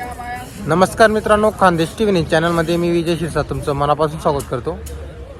नमस्कार मित्रांनो Khandesh T V चॅनलमध्ये मी विजय शिरसा तुमचं मनापासून स्वागत करतो.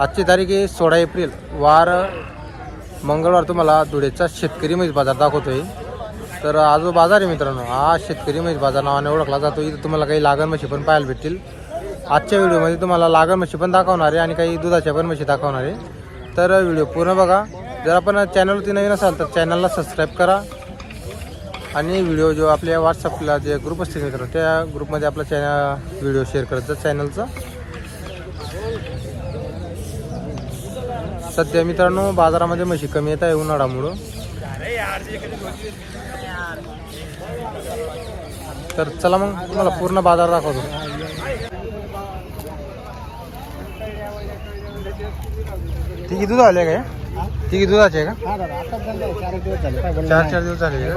आजची तारीख आहे सोळा एप्रिल. वार मंगळवार तुम्हाला धुळेचा शेतकरी म्हैस बाजार दाखवतोय. तर आज जो बाजार आहे मित्रांनो हा शेतकरी म्हैस बाजार नावाने ओळखला जातो. इथं तुम्हाला काही लागण म्हशी पण पाहायला भेटतील. आजच्या व्हिडिओमध्ये तुम्हाला लागण म्हशी पण दाखवणार आहे आणि काही दुधाच्या पण म्हशी दाखवणार आहे. तर व्हिडिओ पूर्ण बघा. जर आपण चॅनलवरती नवीन असाल तर चॅनलला सबस्क्राईब करा. आणि व्हिडिओ जो आपल्या व्हॉट्सअपला जे ग्रुप असतील मित्र त्या ग्रुपमध्ये आपला चॅनल व्हिडिओ शेअर करत जा चॅनलचा सध्या मित्रांनो बाजारामध्ये म्हशी कमी येत आहे उन्हाळ्यामुळं. तर चला मग तुम्हाला पूर्ण बाजार दाखवतो. तिघी दूध आले काय तिघी दुधाचे आहे का चार चार दिवस झाले का?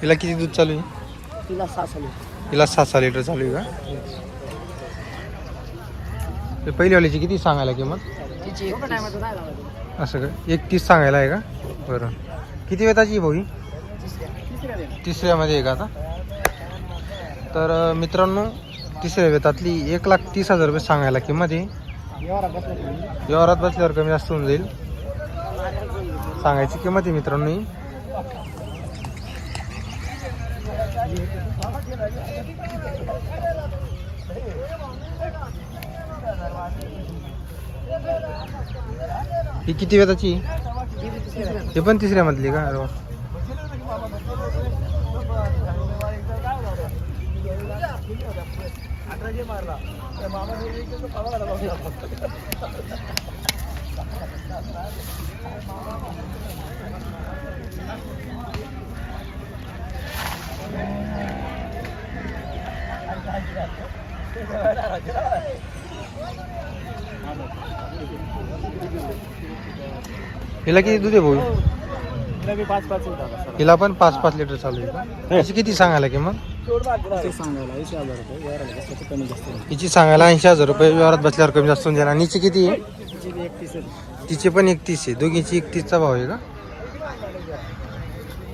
हिला किती दूध चालू आहे? तिला हिला सहा सहा लिटर चालू आहे का? ते पहिलीवालीची किती सांगायला किंमत? तिची असं का? एक तीस सांगायला आहे का? बरं. किती वेताची भाऊ ही? तिसऱ्यामध्ये आहे का आता? तर अं, मित्रांनो तिसऱ्या वेतातली एक लाख तीस हजार रुपये सांगायला किंमत आहे. व्यवहारात बसलं तुम्ही व्यवहारात बसल्यावर कमी जास्त होऊन जाईल. सांगायची किंमत आहे मित्रांनो ही. ही किती वेताची ही पण तिसऱ्या मधली का अरे वा. हिला किती दूध आहे भाऊ? तिला मी पाच पाच होता हिला पण पाच पाच लिटर चालू आहे का? हिची किती सांगायला किंमत ते सांगायला ऐंशी हजार रुपये कमी जास्त. हिची सांगायला ऐंशी हजार रुपये व्यवहारात बसल्यावर कमी जास्त होऊन जाईल. आणि हिची किती आहे? तिची बी एकतीस आहे. तिची पण एकतीस आहे. दोघींची एकतीसचा भाव आहे का?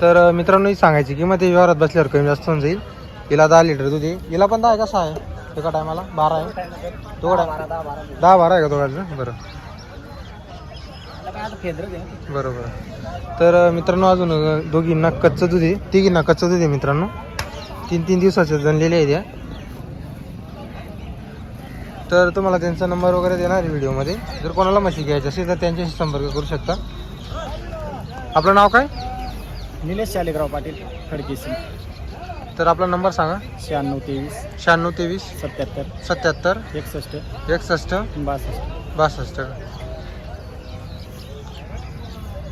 तर अं, मित्रांनो ही सांगायची किंमत आहे. व्यवहारात बसल्यावर कमी जास्त होऊन जाईल. हिला दहा लिटर दूध आहे. हिला पण दहा आहे का सहा आहे? एका टायमाला बारा आहे. दोघा बारा दहा बारा दहा बारा आहे का दोघांचं? बरं त्याला काय आता फेदरच आहे ना. बरोबर. तर मित्रांनो अजून दोघींना कच्चं दूध आहे. तिघींना कच्चं दूध आहे मित्रांनो. तीन तीन दिवसाचे जनलेले आहेत या. तर तुम्हाला त्यांचा नंबर वगैरे देणार आहे व्हिडिओमध्ये. जर कोणाला म्हशी घ्यायची असेल तर त्यांच्याशी संपर्क करू शकता. आपलं नाव काय? निलेश शालेकराव पाटील खडकी सिंग तर आपला नंबर सांगा. शहाण्णव तेवीस. शहाण्णव तेवीस. सत्याहत्तर. सत्याहत्तर. एकसष्ट. एकसष्ट. बासष्ट. बासष्ट.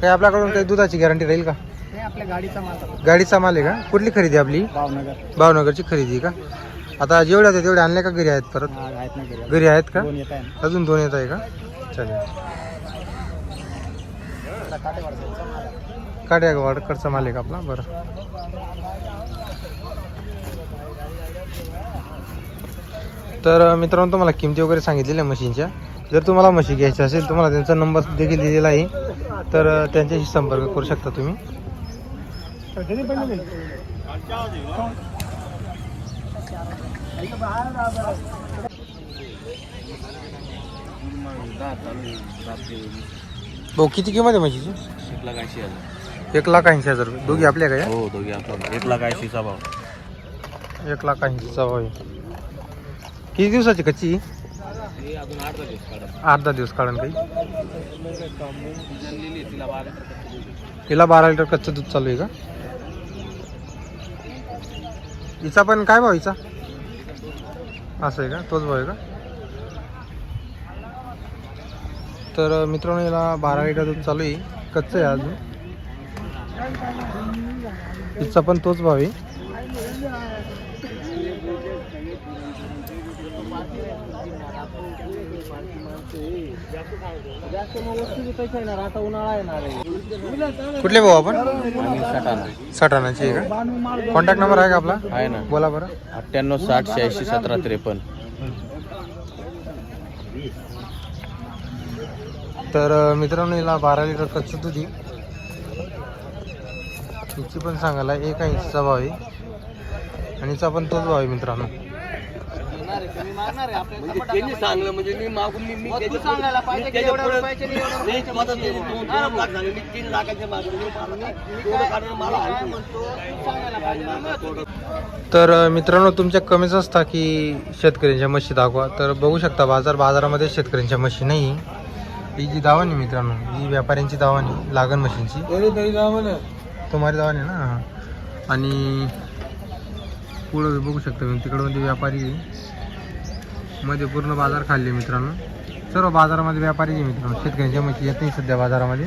काही आपल्याकडून काही दुधाची गॅरंटी राहील का? हे आपल्या गाडीचा माल गाडीचा माल आहे का? कुठली खरेदी आपली? भावनगर. भावनगरची खरेदी आहे का? आता जेवढ्या होत्या तेवढ्या आणल्या का घरी आहेत परत? हा आहेत ना घरी. घरी आहेत का? दोन येत आहे ना अजून दोन येत आहे का? चालेल. काटेवाडचा माल आहे. काट्यावाडकडचा माल आहे का आपला? बरं. तर मित्रांनो तुम्हाला किमती वगैरे सांगितलेल्या म्हशींच्या जर तुम्हाला म्हशी घ्यायच्या असेल तुम्हाला त्यांचा नंबर देखील दिलेला आहे. तर त्यांच्याशी संपर्क करू शकता तुम्ही. भाऊ किती किंमत आहे म्हशीची एक लाख ऐंशी हजार एक लाख ऐंशी हजार रुपये. दोघी आपल्या काय हो दोघे आपला एक लाख ऐंशीचा भाव. एक लाख ऐंशीचा भाव आहे. किती दिवसाची कच्ची? आठ दहा दिवस काढून काही? तिला बारा लिटर कच्चं दूध चालू आहे का? हिचा पण काय भाव हिचा? असं आहे का? तोच भाव आहे का? तर मित्रांनो याला बारा लिटर दूध चालू आहे. कच्चं आहे अजून. हिचा पण तोच भाव आहे. आता उन्हाळा येणार आहे कुठले भाऊ आपण? सटाणाची आहे का? कॉन्टॅक्ट नंबर आहे का आपला? आहे ना. बोला बरं. अठ्ठ्याण्णव साठ शहाऐंशी सतरा त्रेपन्न. तर मित्रांनो हिला बारा लिटर कच्चं दूध आहे. हिची पण सांगायला एक ऐंशीचा भाव आहे. आणि हिचा पण तोच भाव आहे मित्रांनो. त्यांनी सांगलं म्हणजे मी मागून मी मी सांगायला पाहिजे तीन लाखाच्या तर अ, मित्रांनो तुमच्या कमीच असता की शेतकऱ्यांच्या म्हशी दाखवा. तर बघू शकता बाजार बाजारामध्ये शेतकऱ्यांच्या म्हशी नाही. ही जी दावानी मित्रांनो ही व्यापाऱ्यांची दावानी लागण म्हशींची तुम्हारी दावानी ना? हा. आणि पुढं बघू शकता मी तिकडं मध्ये व्यापारी आहे. मध्ये पूर्ण बाजार खाल्ले मित्रांनो. सर्व बाजारामध्ये व्यापारी आहे मित्रांनो शेतकऱ्यांच्या म्हशी येत नाही सध्या बाजारामध्ये.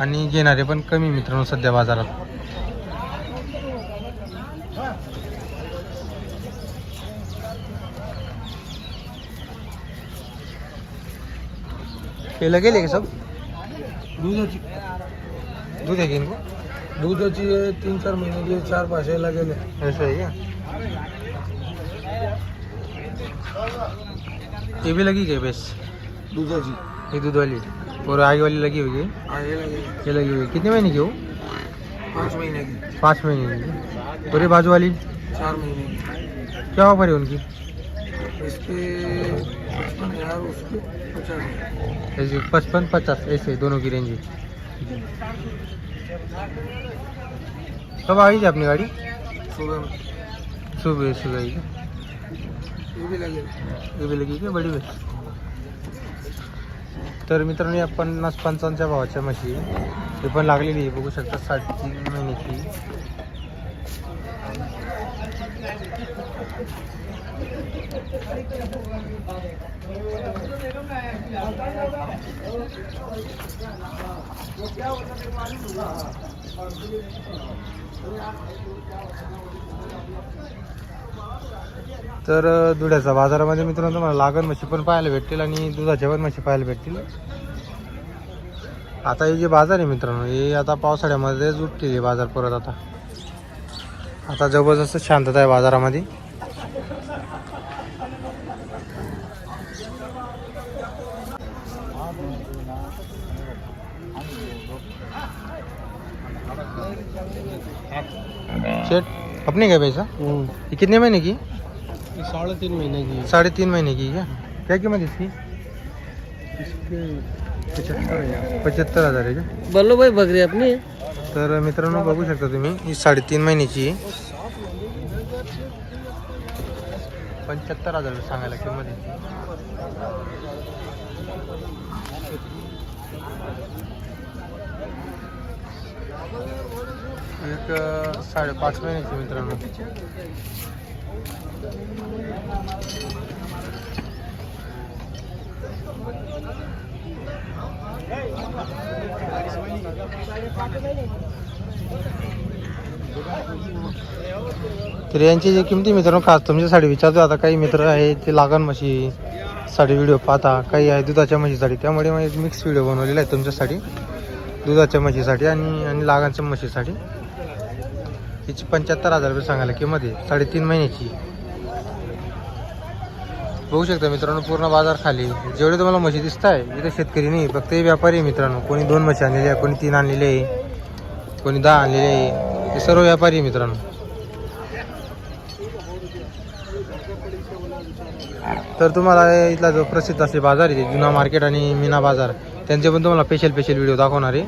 आणि घेणारे पण कमी मित्रांनो सध्या बाजारात. केलं गेले का सब? दुधाची. दूध आहे की इनको दुधाची तीन चार महिने चार पाचशेला गेले. ऐसा है क्या ये भी लगी क्या भैंस दुधाची ये दूध वाली और आगे वाली लगी हुई है लगे। ये लगी हुई कितने महीने की हो? पाच महिने की। पाँच महीने की। और ये बाजू वाली चार महीने की। क्या ऑफ़र है उनकी? इसके पचपन पचास ऐसे पचपन पचास ऐसे दोनों की रेंज है। कब आई थी अपनी गाड़ी? सुबह सुबह सुबह आई। क्या? ये भी लगे हे बी लगी काय बडी बस तर मित्रांनो या पन्नास पंचावन्नच्या भावाच्या म्हशी आहे. ते पण लागलेली आहे. बघू शकता साठ तीन महिन्याची. तर दुधाच्या बाजारामध्ये मित्रांनो तुम्हाला लागण म्हशी पण पाहायला भेटतील आणि दुधाच्या पण म्हशी पाहायला भेटतील. आता हे जे बाजार आहे मित्रांनो हे आता पावसाळ्यामध्येच उठलेली बाजार परत आता. आता जबरदस्त शांतता आहे बाजारामध्ये. शेठ अपने क्या पैसा? ये कितने महीने की? साढ़े तीन महीने की. साढ़े तीन महीने की क्या? क्या कीमत इसकी? इसके पचहत्तर हजार। पचहत्तर हजार। आहे का बल्लो भाई बकरी अपनी? तर मित्रांनो बघू शकता तुम्ही ही साडेतीन महिन्याची आहे. पंच्याहत्तर हजार रुपये सांगायला किंमत. एक साडेपाच महिन्याची मित्रांनो. तर यांची जे किमती मित्रांनो खास तुमच्यासाठी विचारतो आता काही मित्र आहे ते लागण म्हशी साडी व्हिडिओ पाहता काही आहे दुधाच्या म्हशीसाठी. त्यामुळे मी मिक्स व्हिडिओ बनवलेला आहे तुमच्यासाठी दुधाच्या म्हशीसाठी आणि आणि लागांच्या म्हशीसाठी. हिची पंच्याहत्तर हजार रुपये सांगायला किंमत आहे. साडेतीन महिन्याची. बघू शकता मित्रांनो पूर्ण बाजार खाली. जेवढे तुम्हाला म्हशी दिसत आहे इथे शेतकरी नाही फक्त हे व्यापारी आहे मित्रांनो. कोणी दोन म्हशी आणलेले आहे कोणी तीन आणलेले आहे कोणी दहा आणलेले आहे. हे सर्व व्यापारी आहे मित्रांनो. तर तुम्हाला इथला जो प्रसिद्ध असे बाजार आहे जुना मार्केट आणि मीना बाजार त्यांचे पण तुम्हाला स्पेशल स्पेशल व्हिडिओ दाखवणार आहे.